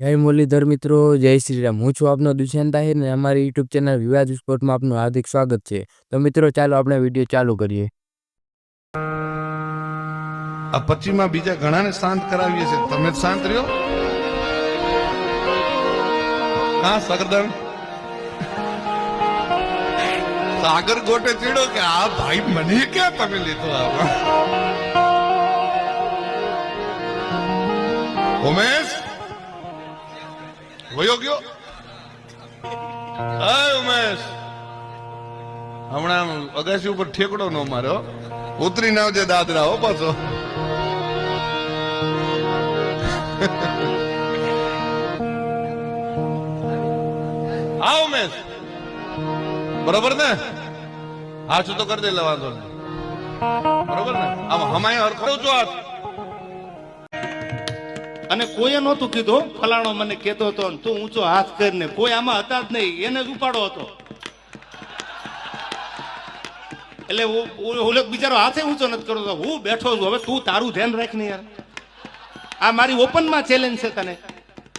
જય મુરલીધર મિત્રો, જય શ્રી રામ આપનો દુષ્યંત આહિર ને અમારી યુટ્યુબ ચેનલ વિવાદ સ્પોર્ટમાં આપનું હાર્દિક સ્વાગત છે. તો મિત્રો, ચાલો આપણે વીડિયો ચાલુ કરીએ. આ પચીમાં બીજા ઘણાને શાંત કરાવીએ છે તમે શાંત રહ્યો? હા સગરદન સાગર ગોટે ચીડો કે, આ ભાઈ મને ક્યાં તમે લીધો આમાં? ઉમેશ? વયો ગયો હાય ઉમેશ હમણાં અગાસી ઉપર ઠેકડો નો માર્યો. ઉતરી ના આવજે દાદરા હો પાછો. હા ઉમેશ બરોબર ને? હા તો કરી દે વાંધો નહીં. બરોબર ને? આમ હમાય હરખો છો હાથ અને કોઈએ નહોતું કીધું ફલાણો મને કહેતો હતો તું ઊંચો હાથ કરીને. કોઈ આમાં હતા જ નહીં, એને જ ઉપાડો હતો. એટલે ઓલો બિચારો હાથે ઊંચો નથી કરતો હું બેઠો છું. હવે તું તારું ધ્યાન રાખ ને યાર. આ મારી ઓપનમાં ચેલેન્જ છે તને.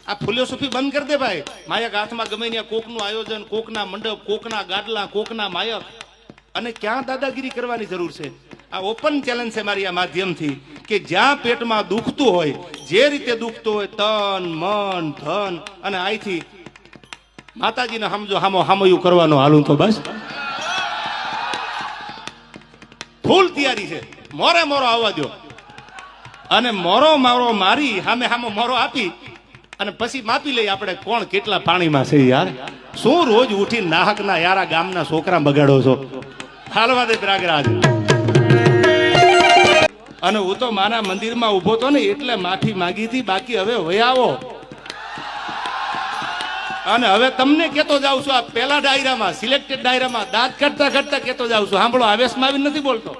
આ ફિલોસોફી બંધ કરી દે ભાઈ. માયક હાથમાં ગમે ત્યાં કોકનું આયોજન, કોકના મંડપ, કોકના ગાડલા કોકના માયક. અને ક્યાં દાદાગીરી કરવાની જરૂર છે? આ ઓપન ચેલેન્જ છે મારી આ માધ્યમથી કે જ્યાં પેટમાં દુખતું હોય જે રીતે દુખતું હોય તન, મન, ધન અને અહીંથી માતાજીને સમજો હામો, હામયું કરવાનો હાલું તો બસ. ફૂલ તૈયારી છે. મોરે મોરો આવવા દો અને મોરો મારો મારી સામે સામો મોરો આપી અને પછી માપી લઈ આપણે કોણ કેટલા પાણીમાં છે યાર? શું રોજ ઉઠી નાહકના યારા ગામના છોકરા બગાડો છો? હાલવા દે ત્રાગરાજ. અને હું તો મારા મંદિરમાં ઊભો તો ને એટલે માફી માંગી હતી, બાકી હવે વયાવો અને હવે તમને કેતો જાઉં છું, આ પેલા ડાયરામાં સિલેક્ટેડ ડાયરામાં, દાંત કાઢતા કાઢતા કેતો જાઉં છું. સાંભળો આવેશમાં આવી નથી બોલતો.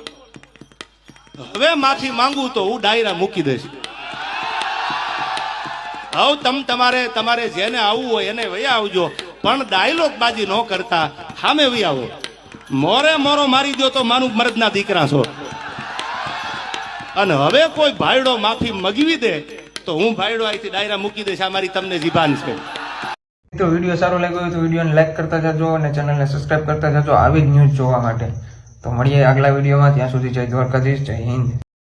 હવે માફી માંગુ તો હું ડાયરા મૂકી દઈશ. હવે તમ તમારે તમારે જેને આવવું હોય એને વયા આવજો. પણ ડાયલોગ બાજી ન કરતા સામે વહી આવો. મોરે મોરો મારી દો તો માનું મરદના દીકરા છો. અને હવે કોઈ ભાઈડો માફી મગવી દે, તો હું ભાઈડો અહીંથી ડાયરા મૂકી દઈશ. આ મારી તમને જીભાન છે. તો વીડિયો સારો લાગ્યો તો વિડીયોને લાઈક કરતા જજો અને ચેનલને સબસ્ક્રાઈબ કરતા જજો. આવી જ ન્યૂઝ જોવા માટે. તો મળીએ આગલા વિડીયોમાં. ત્યાં સુધી જય દ્વારકાધીશ, જય હિન્દ.